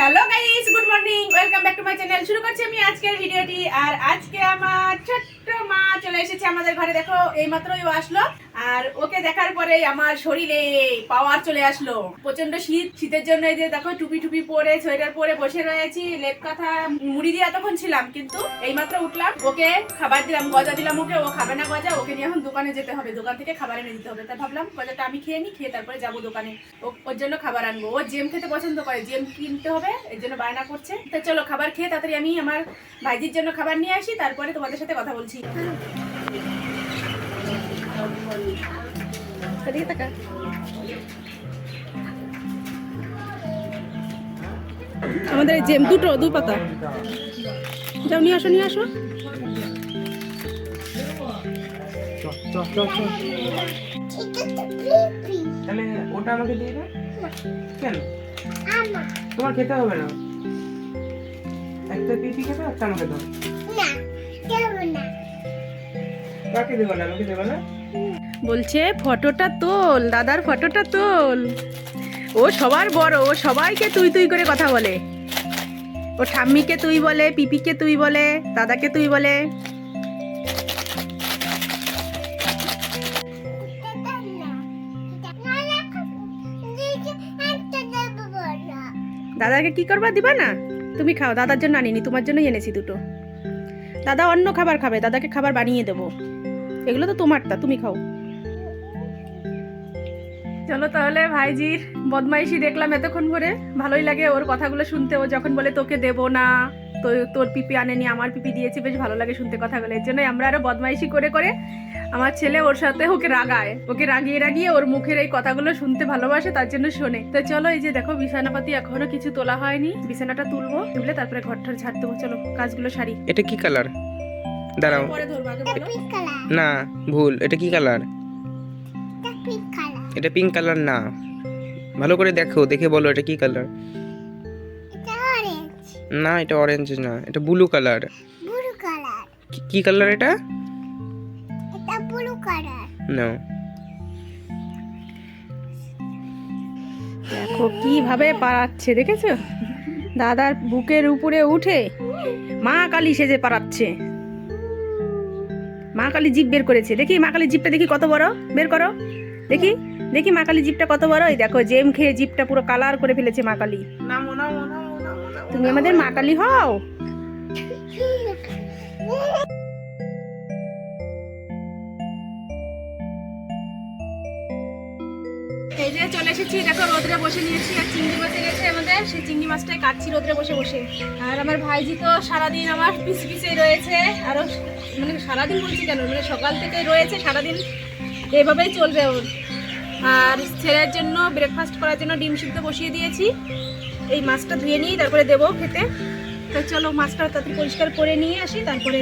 Hello guys good morning welcome back to my channel শুরু করছি আমি আজকের ভিডিওটি। আর আজকে আমার ছোট্ট মা চলে এসেছে আমাদের ঘরে। দেখো, এইমাত্রই আসলো। আর ওকে দেখার পরে আমার শরীরে পাওয়ার চলে আসলো। প্রচণ্ড শীত, শীতের জন্য যে দেখো টুপি টুপি পরে, সোয়েটার পরে বসে রয়েছি লেপ কাঁথা মুড়ি দিয়ে এতক্ষণ ছিলাম, কিন্তু এইমাত্র উঠলাম, ওকে খাবার দিলাম, গজা দিলাম ওকে, ও খাবে না গজা, ওকে নিয়ে এখন দোকানে যেতে হবে, দোকান থেকে খাবার এনে দিতে হবে। তাই ভাবলাম, গজাটা আমি খেয়ে নি, খেয়ে তারপরে যাব দোকানে। ওর জন্য খাবার আনব। ও জেম খেতে পছন্দ করে জেম কিনতে হবে, এর জন্য বায়না করছে। তো চলো, খাবার খেয়ে তাড়াতাড়ি আমি আমার ভাইজির জন্য খাবার নিয়ে আসি, তারপরে তোমাদের সাথে কথা বলছি। এদিকে তাকা। আমাদের এই জেম দুটো দু পাতা। যাও নিয়ে আসো নিয়ে আসো। তাহলে ওটা আমাকে দিয়ে দাও। কেন? তোমার খেতে হবে না। একটা পিপি খেতে একটা আমাকে দাও। কাকে দেবো না? আমাকে দেবো না? বলছে, ফটোটা তোল, দাদার ফটোটা তোল। ও সবার বড়, ও সবাইকে তুই তুই করে কথা বলে। ও ঠাম্মিকে তুই বলে, পিপিকে তুই বলে, দাদাকে তুই বলে। দাদাকে কি করবা দিবা না? তুমি খাও, দাদার জন্য আনিনি, তোমার জন্যই এনেছি দুটো। দাদা অন্য খাবার খাবে, দাদাকে খাবার বানিয়ে দেবো। এগুলো তো তোমারটা তুমি খাও। চলো তাহলে ভাইজির বদমাইশি দেখলাম এতক্ষণ করে ভালোই লাগে ওর কথাগুলো শুনতে। ও যখন বলে তোকে দেবো না তো তোর পিপি আনেনি আমার পিপি দিয়েছি বেশ ভালো লাগে শুনতে কথাগুলো। এর জন্যই আমরা আরও বদমাইশি করে করে আমার ছেলে ওর সাথে ওকে রাগায়। ওকে রাগিয়ে রাগিয়ে ওর মুখের এই কথাগুলো শুনতে ভালোবাসে তার জন্য শোনে। তো চলো এই যে দেখো বিছানাপাতি এখনও কিছু তোলা হয়নি। বিছানাটা তুলবো তুলে তারপরে ঘরটার ঝাড় দেবো। চলো কাজগুলো সারি। এটা কি কালার? দাঁড়াও। পরে ধরবো আগে বলো। না ভুল। এটা কি কালার এটা পিঙ্ক কালার না। ভালো করে দেখো দেখে বলো এটা কি কালার না এটা অরেঞ্জ না এটা ব্লু কালার কি কালার এটা? না দেখো কীভাবে পারাচ্ছে দেখেছ? দাদার বুকের উপরে উঠে মা কালী সেজে পারাচ্ছে মা কালী জিপ বের করেছে। দেখি মা কালী জিপটা দেখি কত বড়? বের করো। দেখি দেখি মা কালী জিপটা কত বড়? এই দেখো জেম খেয়ে জিপটা পুরো কালার করে ফেলেছে মা কালী। তুমি আমাদের মা কালী হও? এই যে চলে এসেছি, দেখো রোদ্রে বসে নিয়েছি, আর চিংড়ি মাছে গেছে আমাদের। সেই চিংড়ি মাছটাই কাটছি রোদ্রে বসে বসে। আর আমার ভাইজি তো সারাদিন আমার পিছে পিছিয়ে রয়েছে। আরও মানে সারাদিন বলছি কেন? মানে সকাল থেকে রয়েছে, সারাদিন এভাবেই চলবে ওর। আর ছেলের জন্য ব্রেকফাস্ট করার জন্য ডিম সিদ্ধ বসিয়ে দিয়েছি। এই মাছটা ধুয়ে নিয়ে তারপরে দেবো খেতে। তো চলো মাছটা তাড়াতাড়ি পরিষ্কার করে নিয়ে আসি, তারপরে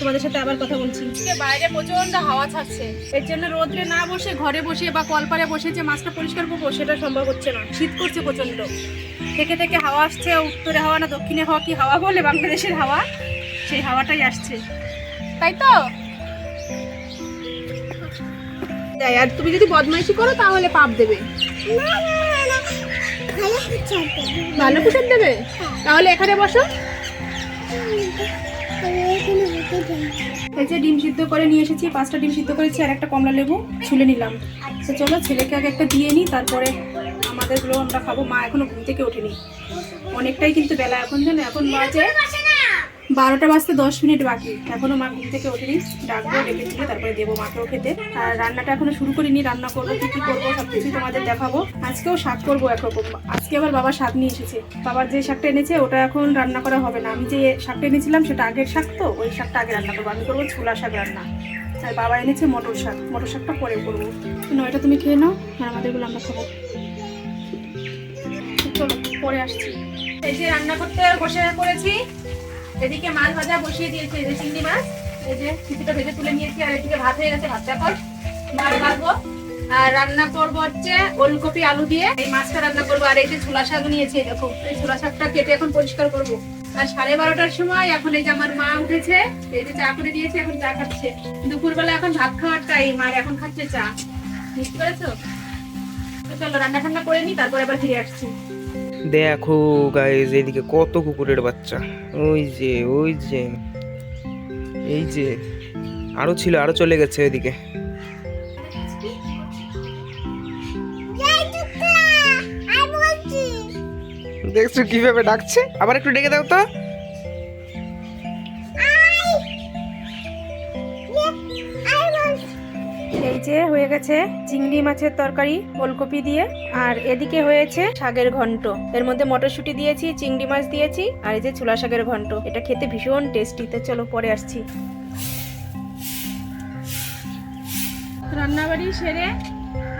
তোমাদের সাথে আবার কথা বলছি। বাইরে প্রচণ্ড হাওয়া ছাড়ছে। এর জন্য রোদ্রে না বসে, ঘরে বসে বা কলপারে বসে যে মাছটা পরিষ্কার করব, সেটা সম্ভব হচ্ছে না। শীত করছে প্রচণ্ড থেকে থেকে হাওয়া আসছে, উত্তরে হাওয়া না দক্ষিণে হাওয়া কি হাওয়া বলে? বাংলাদেশের হাওয়া। সেই হাওয়াটাই আসছে। তাই তো? আর তুমি যদি বদমাইশি করো, তাহলে পাপ দেবে। ভালো পোশাক দেবে? তাহলে এখানে বসো। এই ডিম সিদ্ধ করে নিয়ে এসেছি, পাঁচটা ডিম সিদ্ধ করেছি আর একটা কমলা লেবু ছুলে নিলাম। তো চলো, ছেলেকে আগে একটা দিয়ে নিই তারপরে আমাদেরগুলো আমরা খাব। মা এখনও ঘুম থেকে ওঠেনি। অনেকটাই কিন্তু বেলা এখন, জানো? এখন বাজে বারোটা বাজতে দশ মিনিট বাকি। এখনও মা ঘুম থেকে ওঠেনি। ডাকবো, ডেকে তুলে তারপরে দেবো মাকেও খেতে। আর রান্নাটা এখনও শুরু করিনি, রান্না করব, কী কী করব সব কিছুই তোমাদের দেখাবো। আজকেও শাক করব একরকম আজকে আবার বাবা শাক নিয়ে এসেছে। বাবার যে শাকটা এনেছে, ওটা এখন রান্না করা হবে না। আমি যে শাকটা এনেছিলাম, সেটা আগের শাক তো, ওই শাকটা আগে রান্না করব। আমি করব ছোলা শাক রান্না। আর বাবা এনেছে মটর শাক। মটর শাকটা পরে করব। নয়টা তুমি খেয়ে নাও, আর আমাদেরগুলো আমরা খাব। চলো, পরে আসছি। এই যে রান্না করতে বসে পড়েছি। এদিকে মাছ ভাজা বসিয়ে দিয়েছি, এই যে চিংড়ি মাছ। এই যে কিছুটা ভেজে তুলে নিয়েছি, আর এদিকে ভাত হয়ে গেছে ভাতটা কর মাছ ভাজবো। আর রান্না করব হচ্ছে ওলকপি আলু দিয়ে। এই মাছটা রান্না করব, আর এই যে ছোলা শাক নিয়েছি দেখো, এই ছোলা শাকটা কেটে এখন পরিষ্কার করব। আর সাড়ে বারোটার সময় এখন এই যে আমার মা উঠেছে, এই যে চা করে দিয়েছে, এখন চা খাচ্ছে। দুপুরবেলা এখন ভাত খাওয়ার টাইম আর এখন খাচ্ছে চা। বুঝতে পেরেছ? চলো রান্না ঠান্না করে নি তারপর আবার ফিরে আসছি। দেখো গাইজ এইদিকে কত কুকুরের বাচ্চা। ওই যে ওই যে, এই যে, আরও ছিল, আরও চলে গেছে ওইদিকে দেখছ কীভাবে ডাকছে? আবার একটু ডেকে দাও তো। যে হয়ে গেছে চিংড়ি মাছের তরকারি, ওলকপি দিয়ে। আর এদিকে হয়েছে শাকের ঘন্ট। এর মধ্যে মটরশুঁটি দিয়েছি, চিংড়ি মাছ দিয়েছি, আর এই যে ছোলা শাকের ঘন্ট। এটা খেতে ভীষণ টেস্টি তো চলো পরে আসছি। রান্নাবাড়ি সেরে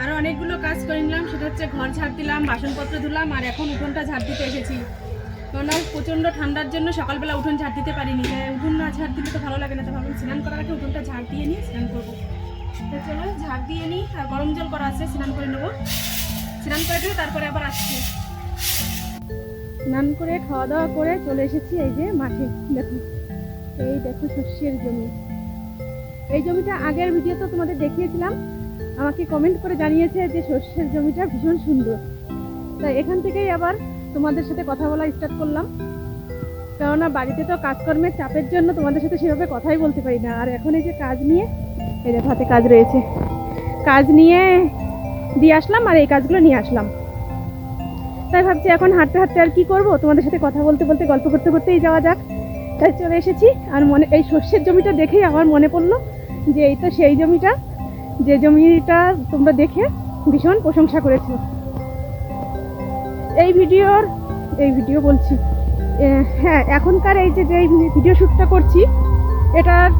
আরও অনেকগুলো কাজ করে নিলাম। সেটা হচ্ছে ঘর ঝাড় দিলাম, বাসনপত্র ধুলাম, আর এখন উঠোনটা ঝাড় দিতে এসেছি। কেননা প্রচণ্ড ঠান্ডার জন্য সকালবেলা উঠোন ঝাড় দিতে পারিনি। উঠোন না ঝাড় দিলে তো ভালো লাগে না। তো ভাবলাম স্নান করার আগে উঠোনটা ঝাড় দিয়ে নিয়ে স্নান করব। ঝাড় দিয়ে নিই, আর গরম জল করা আছে, স্নান করে নেব। স্নান করে তারপরে আবার আসছি। স্নান করে খাওয়া দাওয়া করে চলে এসেছি এই যে মাঠে। দেখো, এই দেখো শস্যের জমি। এই জমিটা আগের তোমাদের দেখিয়েছিলাম। আমাকে কমেন্ট করে জানিয়েছে যে শস্যের জমিটা ভীষণ সুন্দর। তাই এখান থেকেই আবার তোমাদের সাথে কথা বলা স্টার্ট করলাম। কেননা বাড়িতে তো কাজকর্মের চাপের জন্য তোমাদের সাথে সেভাবে কথাই বলতে পারি না। আর এখন এই যে কাজ নিয়ে এই দেখো, হাতে কাজ রয়েছে। কাজ নিয়ে দিয়ে আসলাম আর এই কাজগুলো নিয়ে আসলাম। তাই ভাবছি এখন হাঁটতে হাঁটতে আর কি করব? তোমাদের সাথে কথা বলতে বলতে, গল্প করতে করতেই যাওয়া যাক। তাই চলে এসেছি আর মনে, এই শস্যের জমিটা দেখেই আমার মনে পড়ল যে এই তো সেই জমিটা। যে জমিটা তোমরা দেখে ভীষণ প্রশংসা করেছ। এই ভিডিওর, এই ভিডিও বলছি হ্যাঁ এখনকার এই যে যে ভিডিও শ্যুটটা করছি, এটার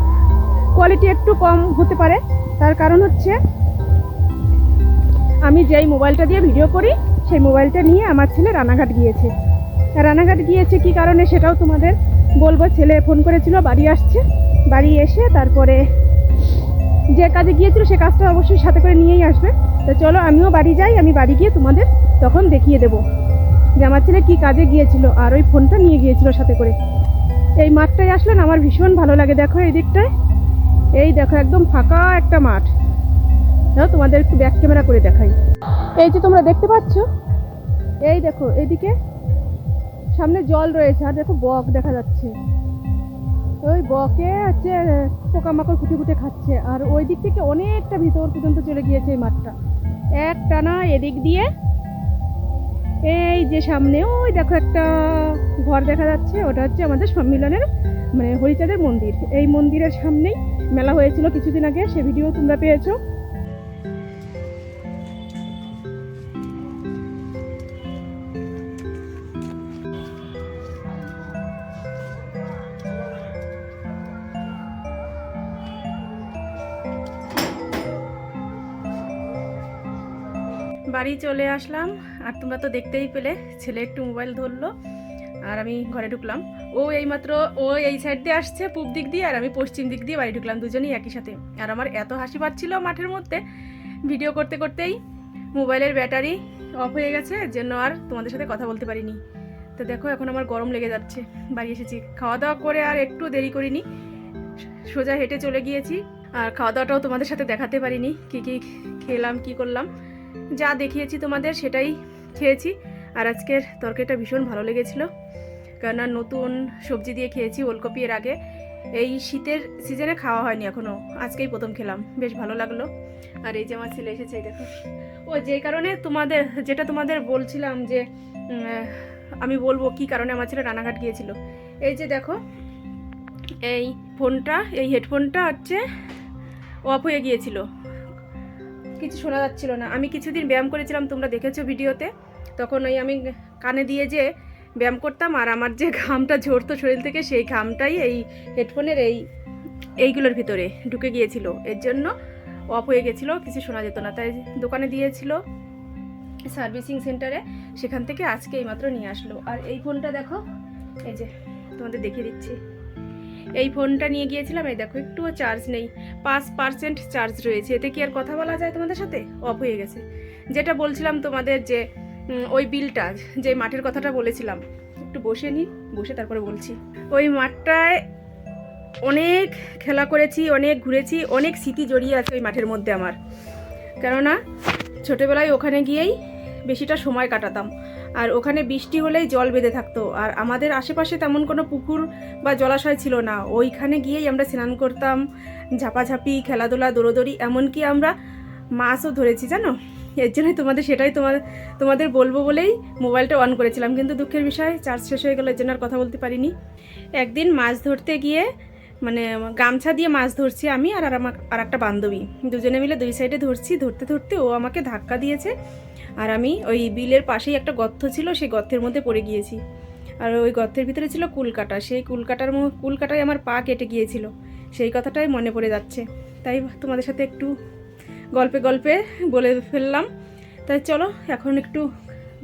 কোয়ালিটি একটু কম হতে পারে। তার কারণ হচ্ছে, আমি যেই মোবাইলটা দিয়ে ভিডিও করি, সেই মোবাইলটা নিয়ে আমার ছেলে রানাঘাট গিয়েছে। রানাঘাট গিয়েছে কি কারণে সেটাও তোমাদের বলব। ছেলে ফোন করেছিল, বাড়ি আসছে। বাড়ি এসে তারপরে যে কাজে গিয়েছিল সে কাজটা অবশ্যই সাথে করে নিয়েই আসবে। তো চলো, আমিও বাড়ি যাই, আমি বাড়ি গিয়ে তোমাদের তখন দেখিয়ে দেবো যে আমার ছেলে কী কাজে গিয়েছিল আর ওই ফোনটা নিয়ে গিয়েছিল সাথে করে। এই মাঠটায় আসলেন আমার ভীষণ ভালো লাগে। দেখো, এই দিকটায় এই দেখো, একদম ফাঁকা একটা মাঠ। দাও তোমাদের একটু ব্যাক ক্যামেরা করে দেখাই। এই যে তোমরা দেখতে পাচ্ছ? এই দেখো, এদিকে সামনে জল রয়েছে, আর দেখো বক দেখা যাচ্ছে। ওই বকে হচ্ছে পোকামাকড় খুঁটে খুঁটে খাচ্ছে, আর ওই দিক থেকে অনেকটা ভিতর পর্যন্ত চলে গিয়েছে এই মাঠটা। এক টানা এদিক দিয়ে, এই যে সামনে, ওই দেখো একটা ঘর দেখা যাচ্ছে, ওটা হচ্ছে আমাদের সম্মিলনের মানে হরিচাঁদের মন্দির। এই মন্দিরের সামনেই মেলা হয়েছিল কিছুদিন আগে, সে ভিডিও তোমরা পেয়েছ। বাড়ি চলে আসলাম, আর তোমরা তো দেখতেই পেলে, ছেলে একটু মোবাইল ধরলো। আর আমি ঘরে ঢুকলাম। ও এইমাত্র, ও এই সাইড দিয়ে আসছে, পূব দিক দিয়ে, আর আমি পশ্চিম দিক দিয়ে বাড়ি ঢুকলাম দুজনেই একই সাথে। আর আমার এত হাসি পাচ্ছিল মাঠের মধ্যে। ভিডিও করতে করতেই মোবাইলের ব্যাটারি অফ হয়ে গেছে, এর জন্য আর তোমাদের সাথে কথা বলতে পারিনি। তো দেখো, এখন আমার গরম লেগে যাচ্ছে। বাড়ি এসেছি। খাওয়া দাওয়া করে আর একটু দেরি করিনি। সোজা হেঁটে চলে গিয়েছি। আর খাওয়া দাওয়াটাও তোমাদের সাথে দেখাতে পারিনি, কী কী খেলাম, কী করলাম। যা দেখিয়েছি তোমাদের, সেটাই খেয়েছি। আর আজকের তরকারিটা ভীষণ ভালো লেগেছিল। কেননা নতুন সবজি দিয়ে খেয়েছি ওলকপি এর আগে। এই শীতের সিজনে খাওয়া হয়নি এখনও আজকেই প্রথম খেলাম। বেশ ভালো লাগল। আর এই যে আমার ছেলে এসেছে দেখো। ও যে কারণে তোমাদের, যেটা তোমাদের বলছিলাম যে আমি বলব কি কারণে আমার ছেলে রানাঘাট গিয়েছিল। এই যে দেখো, এই ফোনটা, এই হেডফোনটা হচ্ছে অফ হয়ে গিয়েছিল। কিছু শোনা যাচ্ছিল না। আমি কিছুদিন ব্যায়াম করেছিলাম, তোমরা দেখেছ ভিডিওতে। তখন ওই আমি কানে দিয়ে যে ব্যায়াম করতাম আর আমার যে ঘামটা ঝরতো শরীর থেকে, সেই ঘামটাই এই হেডফোনের এই, এইগুলোর ভিতরে ঢুকে গিয়েছিল। এর জন্য অফ হয়ে গেছিল, কিছু শোনা যেত না। তাই দোকানে দিয়েছিল সার্ভিসিং সেন্টারে, সেখান থেকে আজকে এইমাত্র নিয়ে আসলো। আর এই ফোনটা দেখো, এই যে তোমাদের দেখিয়ে দিচ্ছি। এই ফোনটা নিয়ে গিয়েছিলাম, এই দেখো একটুও চার্জ নেই। পাঁচ পার্সেন্ট চার্জ রয়েছে। এতে কি আর কথা বলা যায় তোমাদের সাথে? অফ হয়ে গেছে। যেটা বলছিলাম তোমাদের যে ওই বিলটা যে মাঠের কথাটা বলেছিলাম। একটু বসে নি, বসে তারপরে বলছি। ওই মাঠটায় অনেক খেলা করেছি, অনেক ঘুরেছি, অনেক স্মৃতি জড়িয়ে আছে ওই মাঠের মধ্যে আমার। কেননা ছোটোবেলায় ওখানে গিয়েই বেশিটা সময় কাটাতাম। আর ওখানে বৃষ্টি হলেই জল বেঁধে থাকতো। আর আমাদের আশেপাশে তেমন কোনো পুকুর বা জলাশয় ছিল না। ওইখানে গিয়েই আমরা স্নান করতাম, ঝাপাঝাপি, খেলাধুলা, দৌড়োদৌড়ি, এমনকি আমরা মাছও ধরেছি, জানো? এর জন্যই তোমাদের সেটাই তোমার, তোমাদের বলব বলেই মোবাইলটা অন করেছিলাম। কিন্তু দুঃখের বিষয়, চার্জ শেষ হয়ে গেল, এর জন্য আর কথা বলতে পারিনি। একদিন মাছ ধরতে গিয়ে মানে গামছা দিয়ে মাছ ধরছি আমি আর আমার, আর একটা বান্ধবী। দুজনে মিলে দুই সাইডে ধরছি, ধরতে ধরতে ও আমাকে ধাক্কা দিয়েছে। আর আমি ওই বিলের পাশেই একটা গর্ত ছিল, সেই গর্তের মধ্যে পড়ে গিয়েছি। আর ওই গর্তের ভিতরে ছিল কুলকাটা। সেই কুলকাটার কুলকাটায় আমার পা কেটে গিয়েছিল। সেই কথাটাই মনে পড়ে যাচ্ছে। তাই তোমাদের সাথে একটু গল্পে গল্পে বলে ফেললাম। তাই চলো, এখন একটু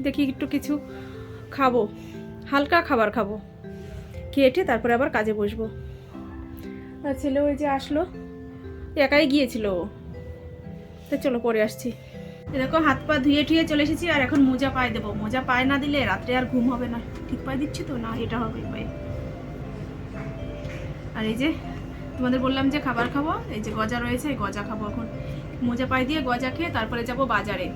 দেখি একটু কিছু খাব। হালকা খাবার খাব। খেয়েটে তারপরে আবার কাজে বসবো। আর ছেলে ওই যে আসলো, একাই গিয়েছিল তো চলো পরে আসছি। এরকম হাত পা ধুয়ে টুয়ে চলে এসেছি আর এখন মোজা পায়ে দেবো। মোজা পায়ে না দিলে রাত্রে আর ঘুম হবে না। ঠিক পায়ে দিচ্ছি তো? না, এটা হবে পায়ে। আর এই যে তোমাদের বললাম যে খাবার খাব, এই যে গজা রয়েছে, এই গজা খাব এখন। মোজা পায়ে দিয়ে গজা খেয়ে তারপরে যাব বাজারে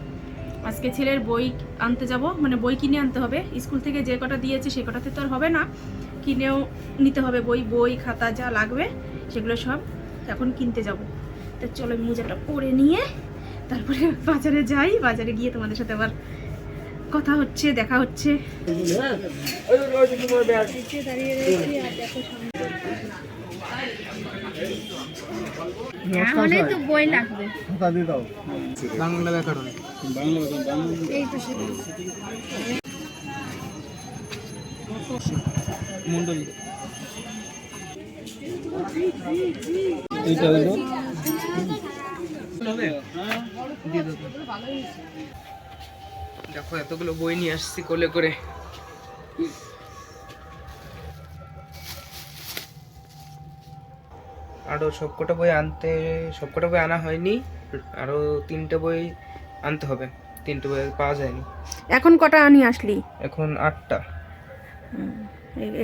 আজকে ছেলের বই আনতে যাব মানে বই কিনে আনতে হবে স্কুল থেকে যে কটা দিয়েছে সে কটাতে তো আর হবে না কিনেও নিতে হবে বই বই খাতা যা লাগবে সেগুলো সব এখন কিনতে যাব তো চলো মোজাটা পরে নিয়ে তারপরে বাজারে যাই বাজারে গিয়ে তোমাদের সাথে আবার কথা হচ্ছে দেখা হচ্ছে দাঁড়িয়ে আর দেখো সামনে তো বই লাগবে। বাংলা ব্যাকরণ। এই তো সেটা। মন্ডল। এইটা হলো? দেখো এতগুলো বই নিয়ে আসছি কোলে করে। আরও সবকটা বই আনতে সবকটা বই আনা হয়নি আরও তিনটে বই আনতে হবে তিনটে বই পাওয়া যায়নি। এখন কটা আনি আসলি? এখন আটটা।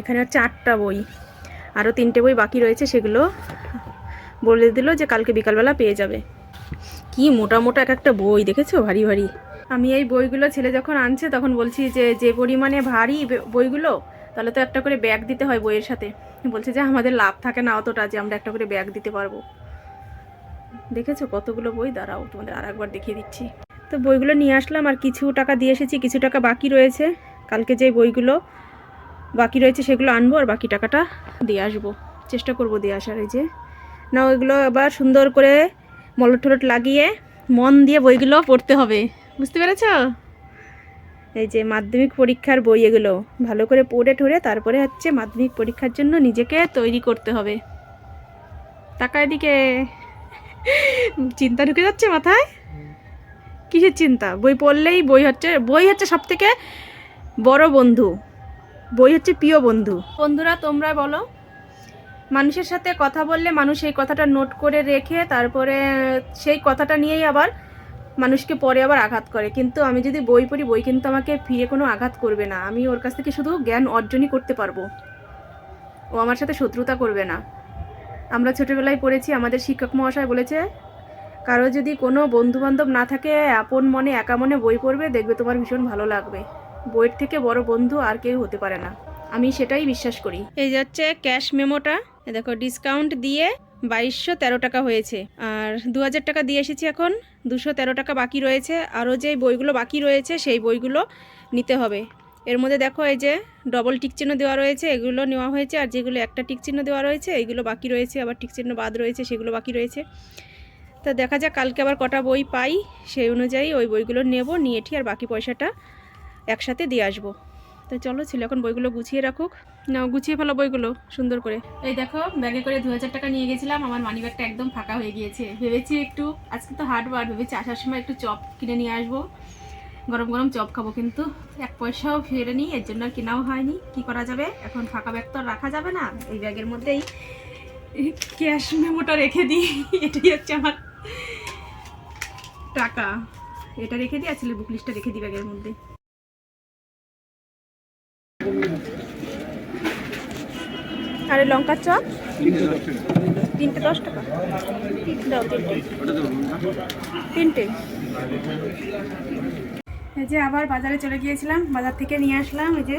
এখানে হচ্ছে আটটা বই আরও তিনটে বই বাকি রয়েছে সেগুলো বলে দিল যে কালকে বিকালবেলা পেয়ে যাবে। কি মোটা মোটা এক একটা বই দেখেছ? ভারী ভারী। আমি এই বইগুলো ছেলে যখন আনছে তখন বলছি যে যে পরিমাণে ভারী বইগুলো তাহলে তো একটা করে ব্যাগ দিতে হয় বইয়ের সাথে। বলছে যে আমাদের লাভ থাকে না অতটা যে আমরা একটা করে ব্যাগ দিতে পারব। দেখেছ কতগুলো বই? দাঁড়াও, তোমাদের আর একবার দেখিয়ে দিচ্ছি। তো বইগুলো নিয়ে আসলাম আর কিছু টাকা দিয়ে এসেছি, কিছু টাকা বাকি রয়েছে। কালকে যে বইগুলো বাকি রয়েছে সেগুলো আনব আর বাকি টাকাটা দিয়ে আসব। চেষ্টা করব দিয়ে আসার এই যে। না ওইগুলো আবার সুন্দর করে মলট লাগিয়ে মন দিয়ে বইগুলো পড়তে হবে। বুঝতে পেরেছ? এই যে মাধ্যমিক পরীক্ষার বই এগুলো ভালো করে পড়ে ঠরে তারপরে হচ্ছে মাধ্যমিক পরীক্ষার জন্য নিজেকে তৈরি করতে হবে। টাকা এদিকে। চিন্তা ঢুকে যাচ্ছে মাথায়? কিসের চিন্তা? বই পড়লেই বই হচ্ছে বই হচ্ছে সব থেকে বড় বন্ধু। বই হচ্ছে প্রিয় বন্ধু। বন্ধুরা, তোমরা বলো। মানুষের সাথে কথা বললে মানুষ এই কথাটা নোট করে রেখে তারপরে সেই কথাটা নিয়েই আবার মানুষকে পরে আবার আঘাত করে। কিন্তু আমি যদি বই পড়ি, বই কিন্তু আমাকে ফিরে কোনো আঘাত করবে না। আমি ওর কাছ থেকে শুধু জ্ঞান অর্জনই করতে পারব। ও আমার সাথে শত্রুতা করবে না। আমরা ছোটোবেলায় পড়েছি, আমাদের শিক্ষক মহাশয় বলেছে, কারও যদি কোনো বন্ধু বান্ধব না থাকে, আপন মনে, একা মনে বই পড়বে, দেখবে তোমার ভীষণ ভালো লাগবে। বইয়ের থেকে বড় বন্ধু আর কেউ হতে পারে না। আমি সেটাই বিশ্বাস করি। এই যাচ্ছে ক্যাশ মেমোটা। দেখো ডিসকাউন্ট দিয়ে বাইশশো তেরো টাকা হয়েছে। আর দু হাজার টাকা দিয়ে এসেছি এখন, দুশো তেরো টাকা বাকি রয়েছে। আরও যে বইগুলো বাকি রয়েছে, সেই বইগুলো নিতে হবে। এর মধ্যে দেখো এই যে ডবল টিক চিহ্ন দেওয়া রয়েছে, এগুলো নেওয়া হয়েছে। আর যেগুলো একটা টিক চিহ্ন দেওয়া রয়েছে এইগুলো বাকি রয়েছে। আবার টিক চিহ্ন বাদ রয়েছে, সেগুলো বাকি রয়েছে। তা দেখা যাক, কালকে আবার কটা বই পাই। সেই অনুযায়ী ওই বইগুলো নেব, নিয়ে ঠিক আর বাকি পয়সাটা একসাথে দিয়ে আসব। তো চলো ছিল এখন বইগুলো গুছিয়ে রাখুক। নাও, গুছিয়ে ফেলো বইগুলো, সুন্দর করে। এই দেখো, ব্যাগে করে দু হাজার টাকা নিয়ে গেছিলাম, আমার মানি ব্যাগটা একদম ফাঁকা হয়ে গিয়েছে। ভেবেছি একটু, আজকে তো হাটবার ভেবেছি আসার সময় একটু চপ কিনে নিয়ে আসব। গরম গরম চপ খাব কিন্তু, এক পয়সাও ফিরে নিই এর জন্য কেনাও হয়নি। কি করা যাবে? এখন ফাঁকা ব্যাগ তো রাখা যাবে না। এই ব্যাগের মধ্যেই ক্যাশ মেমোটা রেখে দিই। এটাই হচ্ছে আমার টাকা। এটা রেখে দিই আর বুক লিস্টটা রেখে দিই ব্যাগের মধ্যে। আরে লঙ্কার চপ? তিনটে দশ টাকা। দাও তিনটে। তিনটে। এই যে আবার বাজারে চলে গিয়েছিলাম বাজার থেকে নিয়ে আসলাম এই যে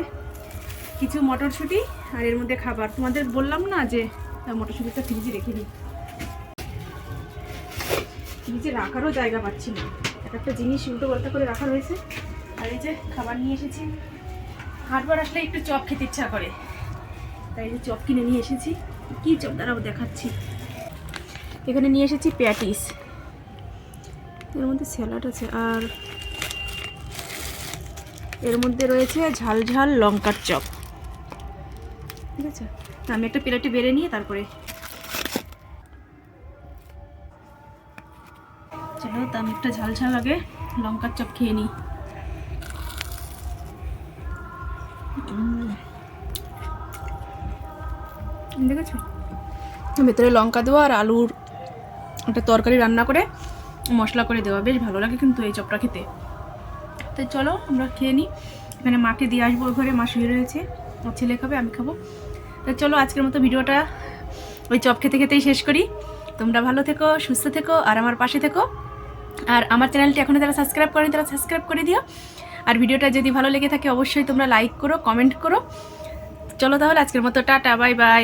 কিছু মটরশুঁটি আর এর মধ্যে খাবার। তোমাদের বললাম না যে মটরশুঁটিটা ফ্রিজে রেখে দিই? ফ্রিজে রাখারও জায়গা পাচ্ছি না। এক একটা জিনিস উল্টো পাল্টা করে রাখা রয়েছে। আর এই যে খাবার নিয়ে এসেছি। হাটবার আসলে একটু চপ খেতে ইচ্ছা করে। তাই যে চপ কিনে নিয়ে এসেছি। কি চপ? দাঁড়াও, দেখাচ্ছি। এখানে নিয়ে এসেছি প্যাটিস। এর মধ্যে স্যালাড আছে আর এর মধ্যে রয়েছে ঝাল ঝাল লঙ্কার চপ। ঠিক আছে? আমি একটা প্লেটে বেড়ে নিয়ে তারপরে চলো তা আমি একটা ঝাল ঝাল আগে লঙ্কার চপ খেয়ে নিই। দেখেছ? ভেতরে লঙ্কা দেওয়া আর আলুর একটা তরকারি রান্না করে মশলা করে দেওয়া। বেশ ভালো লাগে কিন্তু এই চপটা খেতে। তো চলো আমরা খেয়ে নিই এখানে মাকে দিয়ে আসব ঘরে মা শুয়ে রয়েছে। ওর ছেলে খাবে, আমি খাব। তো চলো আজকের মতো ভিডিওটা ওই চপ খেতে খেতেই শেষ করি। তোমরা ভালো থেকো, সুস্থ থেকো, আর আমার পাশে থেকো। আর আমার চ্যানেলটি এখনও যারা সাবস্ক্রাইব করেনি, তারা সাবস্ক্রাইব করে দিও। আর ভিডিওটা যদি ভালো লেগে থাকে, অবশ্যই তোমরা লাইক করো কমেন্ট করো। চলো তাহলে আজকের মতো, টাটা বাই বাই